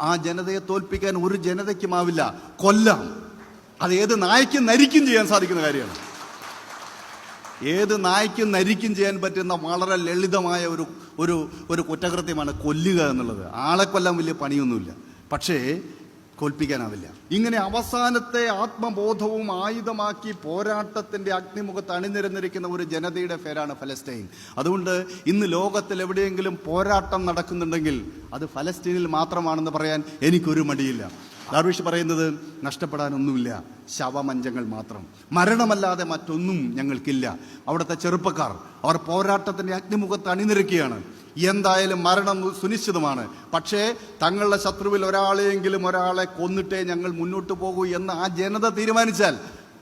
ആ ജനതയെ തോൽപ്പിക്കാൻ ഒരു ജനതയ്ക്കുമാവില്ല കൊല്ലാം. അത് ഏത് നായ്ക്കും നരിക്കും ചെയ്യാൻ സാധിക്കുന്ന കാര്യമാണ്. ഏത് നായ്ക്കും നരിക്കും ചെയ്യാൻ പറ്റുന്ന വളരെ ലളിതമായ ഒരു ഒരു ഒരു കുറ്റകൃത്യമാണ് കൊല്ലുക എന്നുള്ളത്. ആളെ കൊല്ലാൻ വലിയ പണിയൊന്നുമില്ല. പക്ഷേ കൊൽപ്പിക്കാനാവില്ല ഇങ്ങനെ അവസാനത്തെ ആത്മബോധവും ആയുധമാക്കി പോരാട്ടത്തിന്റെ അഗ്നിമുഖത്ത് അണിനിരന്നിരിക്കുന്ന ഒരു ജനതയുടെ പേരാണ് ഫലസ്തീൻ. അതുകൊണ്ട് ഇന്ന് ലോകത്തിൽ എവിടെയെങ്കിലും പോരാട്ടം നടക്കുന്നുണ്ടെങ്കിൽ അത് ഫലസ്തീനിൽ മാത്രമാണെന്ന് പറയാൻ എനിക്കൊരു മടിയില്ല. ദാർവിഷ് പറയുന്നത് നഷ്ടപ്പെടാനൊന്നുമില്ല. ശവമഞ്ചങ്ങൾ മാത്രം. മരണമല്ലാതെ മറ്റൊന്നും ഞങ്ങൾക്കില്ല. അവിടുത്തെ ചെറുപ്പക്കാർ അവർ പോരാട്ടത്തിന്റെ അഗ്നിമുഖത്ത് അണിനിരക്കുകയാണ്. എന്തായാലും മരണം സുനിശ്ചിതമാണ്. പക്ഷേ തങ്ങളുടെ ശത്രുവിൽ ഒരാളെയെങ്കിലും ഒരാളെ കൊന്നിട്ടേ ഞങ്ങൾ മുന്നോട്ട് പോകൂ എന്ന് ആ ജനത തീരുമാനിച്ചാൽ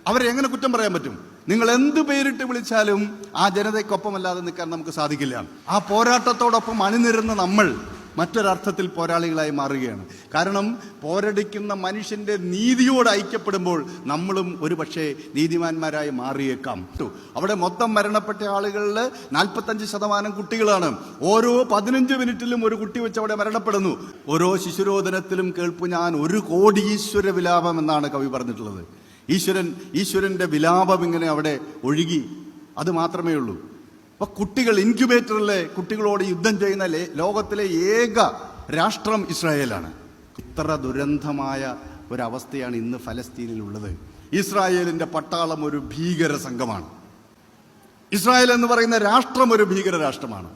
അവരെ എങ്ങനെ കുറ്റം പറയാൻ പറ്റും? നിങ്ങൾ എന്ത് പേരിട്ട് വിളിച്ചാലും ആ ജനതയ്ക്കൊപ്പമല്ലാതെ നിൽക്കാൻ നമുക്ക് സാധിക്കില്ല. ആ പോരാട്ടത്തോടൊപ്പം അണിനിരുന്ന നമ്മൾ മറ്റൊരർത്ഥത്തിൽ പോരാളികളായി മാറുകയാണ്. കാരണം പോരടിക്കുന്ന മനുഷ്യന്റെ നീതിയോട് ഐക്യപ്പെടുമ്പോൾ നമ്മളും ഒരുപക്ഷെ നീതിമാന്മാരായി മാറിയേക്കാം. അവിടെ മൊത്തം മരണപ്പെട്ട ആളുകളിൽ നാൽപ്പത്തഞ്ച് ശതമാനം കുട്ടികളാണ്. ഓരോ പതിനഞ്ച് മിനിറ്റിലും ഒരു കുട്ടി വെച്ച് അവിടെ മരണപ്പെടുന്നു. ഓരോ ശിശുരോധനത്തിലും കേൾപ്പു ഞാൻ ഒരു കോടി ഈശ്വര വിലാപം എന്നാണ് കവി പറഞ്ഞിട്ടുള്ളത്. ഈശ്വരൻ ഈശ്വരന്റെ വിലാപം ഇങ്ങനെ അവിടെ ഒഴുകി. അത് മാത്രമേ ഉള്ളൂ. അപ്പൊ കുട്ടികൾ ഇൻക്യുബേറ്ററിലെ കുട്ടികളോട് യുദ്ധം ചെയ്യുന്ന ലോകത്തിലെ ഏക രാഷ്ട്രം ഇസ്രായേലാണ്. ഇത്ര ദുരന്തമായ ഒരവസ്ഥയാണ് ഇന്ന് ഫലസ്തീനിലുള്ളത്. ഇസ്രായേലിന്റെ പട്ടാളം ഒരു ഭീകര സംഘമാണ്. ഇസ്രായേൽ എന്ന് പറയുന്ന രാഷ്ട്രം ഒരു ഭീകര രാഷ്ട്രമാണ്.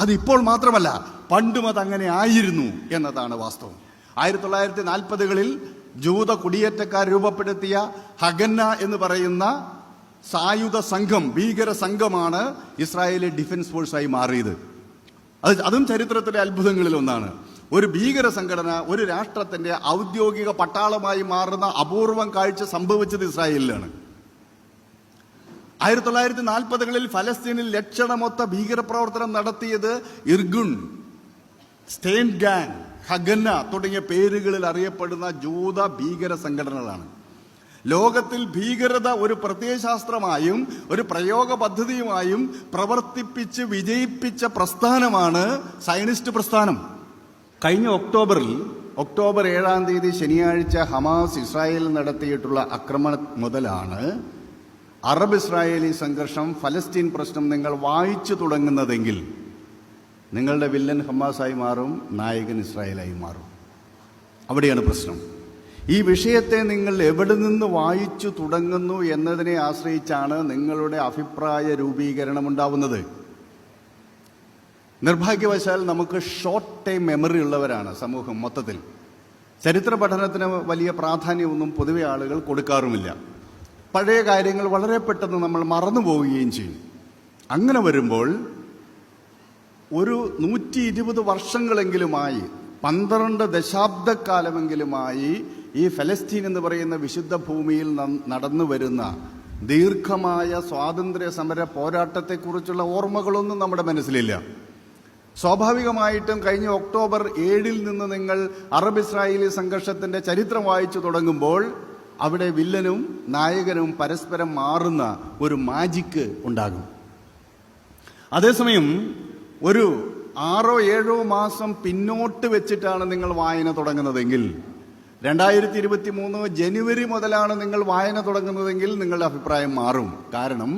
അതിപ്പോൾ മാത്രമല്ല പണ്ടും അതങ്ങനെ ആയിരുന്നു എന്നതാണ് വാസ്തവം. ആയിരത്തി തൊള്ളായിരത്തി നാൽപ്പതുകളിൽ ജൂത കുടിയേറ്റക്കാർ രൂപപ്പെടുത്തിയ ഹഗന്ന എന്ന് പറയുന്ന സായുധ സംഘം ഭീകര സംഘമാണ് ഇസ്രായേലി ഡിഫൻസ് ഫോഴ്സായി മാറിയത്. അത് അതും ചരിത്രത്തിലെ അത്ഭുതങ്ങളിൽ ഒന്നാണ്. ഒരു ഭീകര സംഘടന ഒരു രാഷ്ട്രത്തിന്റെ ഔദ്യോഗിക പട്ടാളമായി മാറുന്ന അപൂർവം കാഴ്ച സംഭവിച്ചത് ഇസ്രായേലിലാണ്. ആയിരത്തി തൊള്ളായിരത്തി നാൽപ്പതുകളിൽ ഫലസ്തീനിൽ ലക്ഷണമൊത്ത ഭീകരപ്രവർത്തനം നടത്തിയത് ഇർഗുൺ സ്റ്റേൻ ഗാങ് ഹഗന്ന തുടങ്ങിയ പേരുകളിൽ അറിയപ്പെടുന്ന ജൂത ഭീകര സംഘടനകളാണ്. ലോകത്തിൽ ഭീകരത ഒരു പ്രത്യയശാസ്ത്രമായും ഒരു പ്രയോഗ പദ്ധതിയുമായും പ്രവർത്തിപ്പിച്ച് വിജയിപ്പിച്ച പ്രസ്ഥാനമാണ് സയനിസ്റ്റ് പ്രസ്ഥാനം. കഴിഞ്ഞ ഒക്ടോബറിൽ ഒക്ടോബർ ഏഴാം തീയതി ശനിയാഴ്ച ഹമാസ് ഇസ്രായേലിൽ നടത്തിയിട്ടുള്ള ആക്രമണ മുതലാണ് അറബ് ഇസ്രായേലി സംഘർഷം ഫലസ്തീൻ പ്രശ്നം നിങ്ങൾ വായിച്ചു തുടങ്ങുന്നതെങ്കിൽ നിങ്ങളുടെ വില്ലൻ ഹമാസായി മാറും നായകൻ ഇസ്രായേലായി മാറും. അവിടെയാണ് പ്രശ്നം. ഈ വിഷയത്തെ നിങ്ങൾ എവിടെ നിന്ന് വായിച്ചു തുടങ്ങുന്നു എന്നതിനെ ആശ്രയിച്ചാണ് നിങ്ങളുടെ അഭിപ്രായ രൂപീകരണം ഉണ്ടാവുന്നത്. നിർഭാഗ്യവശാൽ നമുക്ക് ഷോർട്ട് ടൈം മെമ്മറി ഉള്ളവരാണ് സമൂഹം മൊത്തത്തിൽ. ചരിത്ര പഠനത്തിന് വലിയ പ്രാധാന്യമൊന്നും പൊതുവെ ആളുകൾ കൊടുക്കാറുമില്ല. പഴയ കാര്യങ്ങൾ വളരെ പെട്ടെന്ന് നമ്മൾ മറന്നു പോവുകയും ചെയ്യും. അങ്ങനെ വരുമ്പോൾ ഒരു നൂറ്റി ഇരുപത് വർഷങ്ങളെങ്കിലുമായി പന്ത്രണ്ട് ദശാബ്ദക്കാലമെങ്കിലുമായി ഈ ഫലസ്തീൻ എന്ന് പറയുന്ന വിശുദ്ധ ഭൂമിയിൽ നടന്നു വരുന്ന ദീർഘമായ സ്വാതന്ത്ര്യ സമര പോരാട്ടത്തെക്കുറിച്ചുള്ള ഓർമ്മകളൊന്നും നമ്മുടെ മനസ്സിലില്ല. സ്വാഭാവികമായിട്ടും കഴിഞ്ഞ ഒക്ടോബർ ഏഴിൽ നിന്ന് നിങ്ങൾ അറബ് ഇസ്രായേലി സംഘർഷത്തിന്റെ ചരിത്രം വായിച്ചു തുടങ്ങുമ്പോൾ അവിടെ വില്ലനും നായകനും പരസ്പരം മാറുന്ന ഒരു മാജിക്ക് ഉണ്ടാകും. അതേസമയം ഒരു ആറോ ഏഴോ മാസം പിന്നോട്ട് വെച്ചിട്ടാണ് നിങ്ങൾ വായന തുടങ്ങുന്നതെങ്കിൽ രണ്ടായിരത്തി ഇരുപത്തി മൂന്ന് ജനുവരി മുതലാണ് നിങ്ങൾ വായന തുടങ്ങുന്നതെങ്കിൽ നിങ്ങളുടെ അഭിപ്രായം മാറും. കാരണം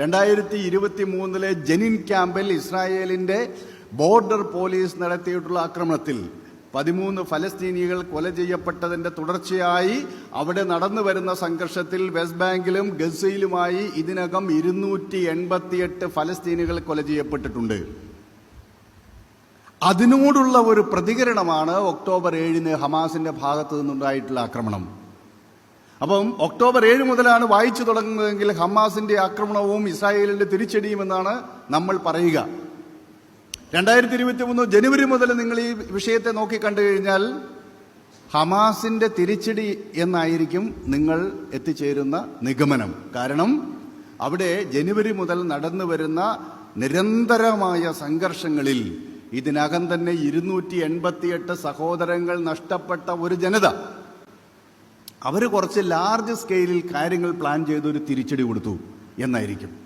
രണ്ടായിരത്തി ഇരുപത്തി മൂന്നിലെ ജനിൻ ക്യാമ്പിൽ ഇസ്രായേലിന്റെ ബോർഡർ പോലീസ് നടത്തിയിട്ടുള്ള ആക്രമണത്തിൽ പതിമൂന്ന് ഫലസ്തീനികൾ കൊല ചെയ്യപ്പെട്ടതിന്റെ തുടർച്ചയായി അവിടെ നടന്നു വരുന്ന സംഘർഷത്തിൽ വെസ്റ്റ് ബാങ്കിലും ഗസയിലുമായി ഇതിനകം ഇരുന്നൂറ്റി എൺപത്തിയെട്ട് ഫലസ്തീനികൾ കൊല ചെയ്യപ്പെട്ടിട്ടുണ്ട്. അതിനോടുള്ള ഒരു പ്രതികരണമാണ് ഒക്ടോബർ ഏഴിന് ഹമാസിന്റെ ഭാഗത്തു നിന്നുണ്ടായിട്ടുള്ള ആക്രമണം. അപ്പം ഒക്ടോബർ ഏഴ് മുതലാണ് വായിച്ചു തുടങ്ങുന്നതെങ്കിൽ ഹമാസിന്റെ ആക്രമണവും ഇസ്രായേലിന്റെ തിരിച്ചടിയും എന്നാണ് നമ്മൾ പറയുക. രണ്ടായിരത്തി ഇരുപത്തി മൂന്ന് ജനുവരി മുതൽ നിങ്ങൾ ഈ വിഷയത്തെ നോക്കി കണ്ടു കഴിഞ്ഞാൽ ഹമാസിന്റെ തിരിച്ചടി എന്നായിരിക്കും നിങ്ങൾ എത്തിച്ചേരുന്ന നിഗമനം. കാരണം അവിടെ ജനുവരി മുതൽ നടന്നു വരുന്ന നിരന്തരമായ സംഘർഷങ്ങളിൽ ഇതിനകം തന്നെ ഇരുന്നൂറ്റി എൺപത്തിയെട്ട് സഹോദരങ്ങൾ നഷ്ടപ്പെട്ട ഒരു ജനത. അവർ കുറച്ച് ലാർജ് സ്കെയിലിൽ കാര്യങ്ങൾ പ്ലാൻ ചെയ്ത് ഒരു തിരിച്ചടി കൊടുത്തു എന്നായിരിക്കും.